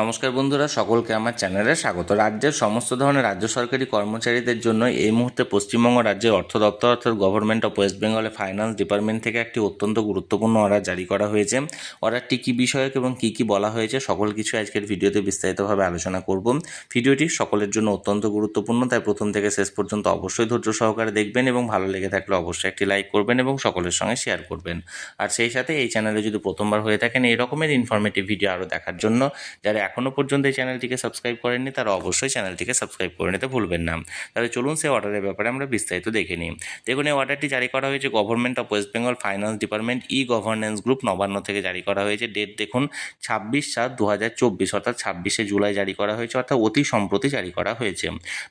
নমস্কার বন্ধুরা, সকলকে আমার চ্যানেলে স্বাগত। রাজ্যের সমস্ত ধরনের রাজ্য সরকারি কর্মচারীদের জন্য এই মুহূর্তে পশ্চিমবঙ্গ রাজ্যের অর্থ দপ্তর অর্থাৎ গভর্নমেন্ট অফ ওয়েস্ট বেঙ্গলে ফাইন্যান্স ডিপার্টমেন্ট থেকে একটি অত্যন্ত গুরুত্বপূর্ণ অর্ডার জারি করা হয়েছে। অর্ডারটি কী বিষয়ক এবং কী কী বলা হয়েছে সকল কিছু আজকের ভিডিওতে বিস্তারিতভাবে আলোচনা করব। ভিডিওটি সকলের জন্য অত্যন্ত গুরুত্বপূর্ণ, তাই প্রথম থেকে শেষ পর্যন্ত অবশ্যই ধৈর্য সহকারে দেখবেন এবং ভালো লেগে থাকলে অবশ্যই একটি লাইক করবেন এবং সকলের সঙ্গে শেয়ার করবেন। আর সেই সাথে এই চ্যানেলে যদি প্রথমবার হয়ে থাকেন, এই রকমের ইনফরমেটিভ ভিডিও আরও দেখার জন্য, যারা এখনও পর্যন্ত এই চ্যানেলটিকে সাবস্ক্রাইব করেননি, তারা অবশ্যই চ্যানেলটিকে সাবস্ক্রাইব করে নিতে ভুলবেন না। তাহলে চলুন সেই অর্ডারের ব্যাপারে আমরা বিস্তারিত দেখে নিই। দেখুন, এই অর্ডারটি জারি করা হয়েছে government of west Bengal finance department E governance group Nabanna থেকে জারি করা হয়েছে। ডেট দেখুন, ছাব্বিশ সাত দু হাজার চব্বিশ, অর্থাৎ ছাব্বিশে জুলাই জারি করা হয়েছে, অর্থাৎ অতি সম্প্রতি জারি করা হয়েছে।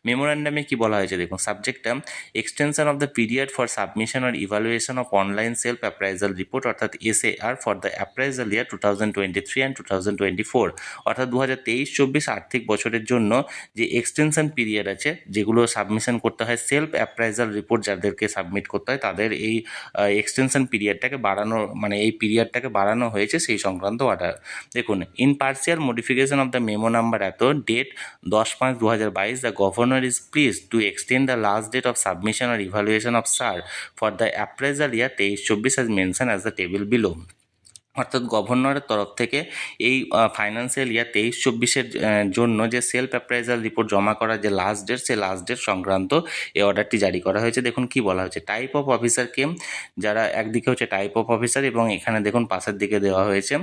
মেমোরান্ডামে কি বলা হয়েছে? দেখুন সাবজেক্টটা extension of the period for submission or evaluation of online self appraisal report অর্থাৎ S A R for the appraisal year two thousand twenty three and two thousand twenty four অর্থাৎ দু হাজার তেইশ, চব্বিশ আর্থিক বছরের জন্য যে এক্সটেনশন পিরিয়ড আছে, যেগুলো সাবমিশন করতে হয় সেলফ অ্যাপ্রাইজাল রিপোর্ট যাদেরকে সাবমিট করতে হয়, তাদের এই এক্সটেনশন পিরিয়ডটাকে বাড়ানো মানে এই পিরিয়ডটাকে বাড়ানো হয়েছে সেই সংক্রান্ত অর্ডার দেখুন in partial modification of the memo number এত ডেট দশ পাঁচ দু হাজার বাইশ the governor is please to extend the last date of submission or evaluation of SAR for the appraisal year তেইশ, চব্বিশ as mention as the table below অর্থাৎ গভর্নরের তরফ থেকে এই ফাইন্যান্সিয়াল ইয়ার তেইশ চব্বিশের জন্য যে সেলফ অ্যাপ্রাইজাল রিপোর্ট জমা করার যে লাস্ট ডেট সে লাস্ট ডেট সংক্রান্ত এই অর্ডারটি জারি করা হয়েছে। দেখুন কি বলা হয়েছে। টাইপ অফ অফিসারকে যারা একদিকে হচ্ছে টাইপ অফ অফিসার এবং এখানে দেখুন পাশের দিকে দেওয়া হয়েছে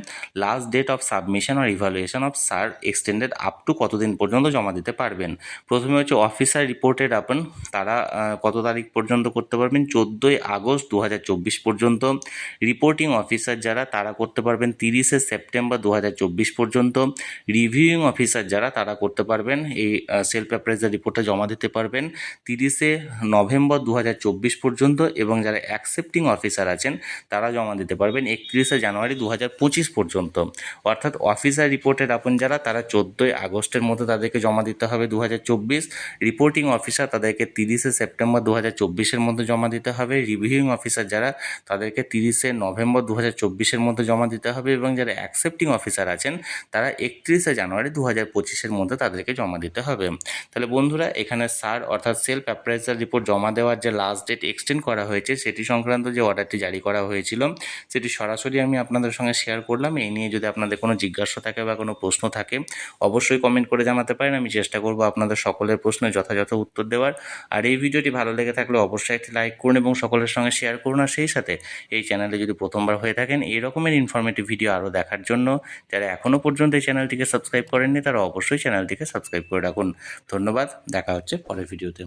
last date of submission or evaluation of SAR extended up to কতদিন পর্যন্ত জমা দিতে পারবেন? প্রথমে হচ্ছে অফিসার রিপোর্টেড আপন, তারা কত তারিখ পর্যন্ত করতে পারবেন? চোদ্দোই আগস্ট দু হাজার চব্বিশ পর্যন্ত। রিপোর্টিং অফিসার যারা, তারা করতে পারবেন তিরিশে সেপ্টেম্বর দু হাজার চব্বিশ পর্যন্ত। রিভিউইং অফিসার যারা, তারা করতে পারবেন। এই সেলফ অ্যাপ্রাইজার রিপোর্টটা জমা দিতে পারবেন তিরিশে নভেম্বর দু হাজার চব্বিশ পর্যন্ত এবং যারা অ্যাকসেপ্টিং অফিসার আছেন, তারা জমা দিতে পারবেন একত্রিশে জানুয়ারি দু হাজার পঁচিশ পর্যন্ত। অর্থাৎ অফিসার রিপোর্টের আপন যারা, তারা চোদ্দোই আগস্টের মধ্যে তাদেরকে জমা দিতে হবে দু হাজার চব্বিশ। রিপোর্টিং অফিসার তাদেরকে তিরিশে সেপ্টেম্বর দু হাজার মধ্যে জমা দিতে হবে। রিভিউইং অফিসার যারা, তাদেরকে তিরিশে নভেম্বর দু হাজার মধ্যে জমা দিতে হবে এবং যারা অ্যাকসেপ্টিং অফিসার আছেন, তারা একত্রিশে জানুয়ারি দু হাজার পঁচিশের মধ্যে তাদেরকে জমা দিতে হবে। তাহলে বন্ধুরা, এখানে সার অর্থাৎ সেলফ অ্যাপ্রাইজার রিপোর্ট জমা দেওয়ার যে লাস্ট ডেট এক্সটেন্ড করা হয়েছে, সেটি সংক্রান্ত যে অর্ডারটি জারি করা হয়েছিল, সেটি সরাসরি আমি আপনাদের সঙ্গে শেয়ার করলাম। এই নিয়ে যদি আপনাদের কোনো জিজ্ঞাসা থাকে বা কোনো প্রশ্ন থাকে, অবশ্যই কমেন্ট করে জানাতে পারেন। আমি চেষ্টা করব আপনাদের সকলের প্রশ্নের যথাযথ উত্তর দেওয়ার। আর এই ভিডিওটি ভালো লেগে থাকলে অবশ্যই একটি লাইক করুন এবং সকলের সঙ্গে শেয়ার করুন। আর সেই সাথে এই চ্যানেলে যদি প্রথমবার হয়ে থাকেন এই রকমের ইনফরমেটিভ ভিডিও আরও দেখার জন্য। যারা এখনও পর্যন্ত এই চ্যানেলটিকে সাবস্ক্রাইব করেননি, তারা অবশ্যই চ্যানেলটিকে সাবস্ক্রাইব করে রাখুন। ধন্যবাদ, দেখা হচ্ছে পরের ভিডিওতে